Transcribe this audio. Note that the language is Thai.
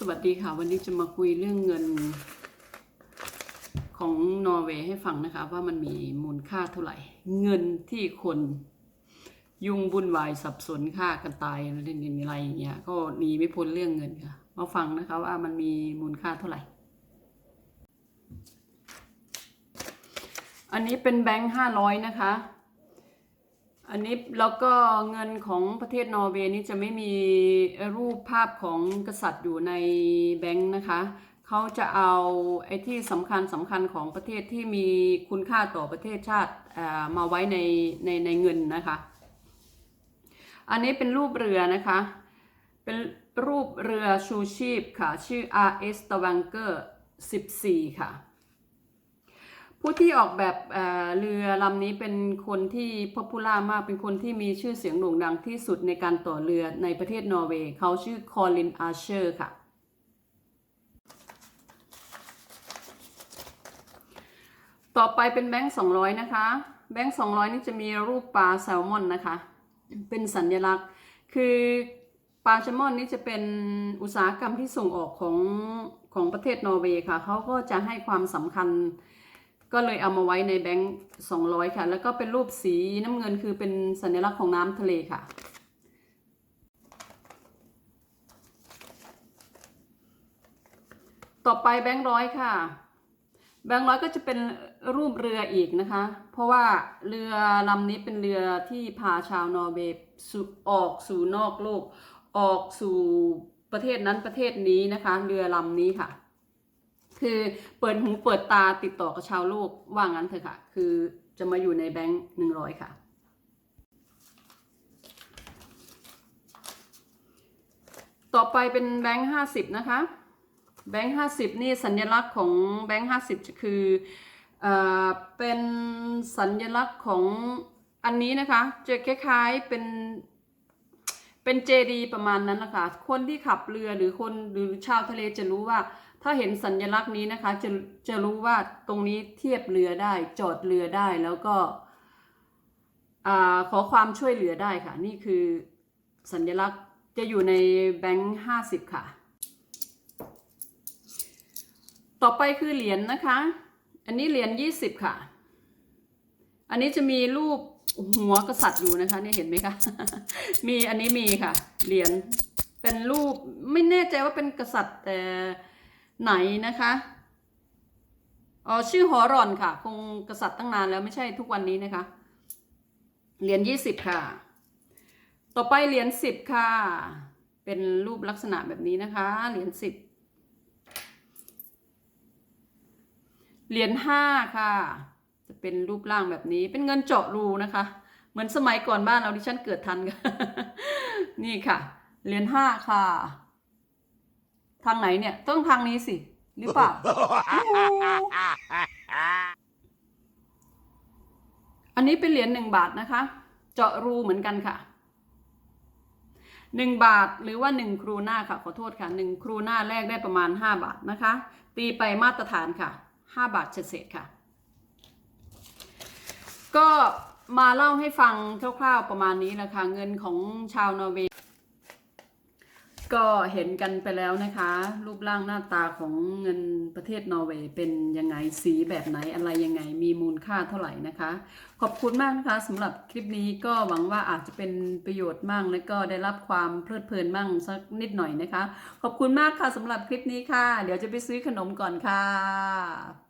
สวัสดีค่ะ วันนี้จะมาคุยเรื่องเงินของนอร์เวย์ให้ฟังนะคะ ว่ามันมีมูลค่าเท่าไหร่ เงินที่คนยุ่งวุ่นวายสับสนฆ่ากันตายอะไรอะไรอย่างเงี้ยก็หนีไม่พ้นเรื่องเงินค่ะ มาฟังนะคะว่ามันมีมูลค่าเท่าไหร่ อันนี้เป็นแบงค์ห้าร้อยนะคะ อันนี้แล้วก็เงินของประเทศนอร์เวย์นี่จะไม่มีรูปภาพของกษัตริย์อยู่ในแบงค์นะคะ เขาจะเอาไอ้ที่สำคัญสำคัญของประเทศที่มีคุณค่าต่อประเทศชาติมาไว้ในในในเงินนะคะ อันนี้เป็นรูปเรือนะคะ เป็นรูปเรือชูชีพค่ะ ชื่อ RS t a v a n g e r 14 ค่ะ ผู้ที่ออกแบบเเรือลำนี้เป็นคนที่พ o p ปูล่ามากเป็นคนที่มีชื่อเสียงโด่งดังที่สุดในการต่อเรือในประเทศนอร์เวย์เขาชื่อคอลินอาร์เชอร์ค่ะ ต่อไปเป็นแบงค์200นะคะ แบงค์200นี่จะมีรูปปลาแซลมอนนะคะ เป็นสัญลักษณ์คือปลาแซลมอนนี่จะเป็นอุตสาหกรรมที่ส่งออกของของประเทศนอร์เวย์ค่ะเขาก็จะให้ความสำคัญ ก็เลยเอามาไว้ในแบงค์200 ค่ะ แล้วก็เป็นรูปสีน้ำเงินคือเป็นสัญลักษณ์ของน้ำทะเลค่ะ ต่อไปแบงค์ร้อยค่ะ แบงค์ร้อยก็จะเป็นรูปเรืออีกนะคะ เพราะว่าเรือลำนี้เป็นเรือที่พาชาวนอร์เวย์ออกสู่นอกโลก ออกสู่ประเทศนั้นประเทศนี้นะคะ เรือลำนี้ค่ะ คือเปิดหูเปิดตาติดต่อกับชาวโลกว่างั้นเถอะค่ะ คือจะมาอยู่ในแบงค์หนึ่งร้อยค่ะ ต่อไปเป็นแบงค์ห้าสิบนะคะ แบงค์ห้าสิบนี่สัญลักษณ์ของแบงค์ห้าสิบคือเอ่อเป็นสัญลักษณ์ของอันนี้นะคะ จะคล้ายๆเป็น เป็นเจดีประมาณนั้นนะคะ คนที่ขับเรือหรือคนหรือชาวทะเลจะรู้ว่า ถ้าเห็นสัญลักษณ์นี้นะคะ จะจะรู้ว่าตรงนี้เทียบเรือได้ จอดเรือได้แล้วก็อาขอความช่วยเหลือได้ค่ะ นี่คือสัญลักษณ์จะอยู่ในแบงค์ห้าสิบค่ะ ต่อไปคือเหรียญนะคะ อันนี้เหรียญยี่สิบค่ะ อันนี้จะมีรูป หัวกษัตริย์อยู่นะคะเนี่ยเห็นไหมคะ มีอันนี้มีค่ะ เหรียญเป็นรูปไม่แน่ใจว่าเป็นกษัตริย์แต่ไหนนะคะอ๋อชื่อหอรอนค่ะ คงกษัตริย์ตั้งนานแล้วไม่ใช่ทุกวันนี้นะคะ เหรียญยี่สิบค่ะ ต่อไปเหรียญสิบค่ะ เป็นรูปลักษณะแบบนี้นะคะ เหรียญสิบเหรียญห้าค่ะ จะเป็นรูปร่างแบบนี้ เป็นเงินเจาะรูนะคะ เหมือนสมัยก่อนบ้านเราที่ฉันเกิดทันกันนี่ค่ะเหรียญห้าค่ะ ทางไหนเนี่ย ต้องทางนี้สิ หรือเปล่า อันนี้เป็นเหรียญหนึ่งบาทนะคะ เจาะรูเหมือนกันค่ะหนึ่งบาทหรือว่าหนึ่งครูหน้าค่ะ ขอโทษค่ะหนึ่งครูหน้าแรกได้ประมาณห้าบาทนะคะ ตีไปมาตรฐานค่ะห้าบาทเศษค่ะ ก็มาเล่าให้ฟังคร่าวๆประมาณนี้แหละคะ เงินของชาวนอร์เวย์ก็เห็นกันไปแล้วนะคะ รูปร่างหน้าตาของเงินประเทศนอร์เวย์เป็นยังไงสีแบบไหนอะไรยังไงมีมูลค่าเท่าไหร่นะคะ ขอบคุณมากนะคะสำหรับคลิปนี้ก็หวังว่าอาจจะเป็นประโยชน์มั่งและก็ได้รับความเพลิดเพลินมั่งสักนิดหน่อยนะคะ ขอบคุณมากค่ะสำหรับคลิปนี้ค่ะ เดี๋ยวจะไปซื้อขนมก่อนค่ะ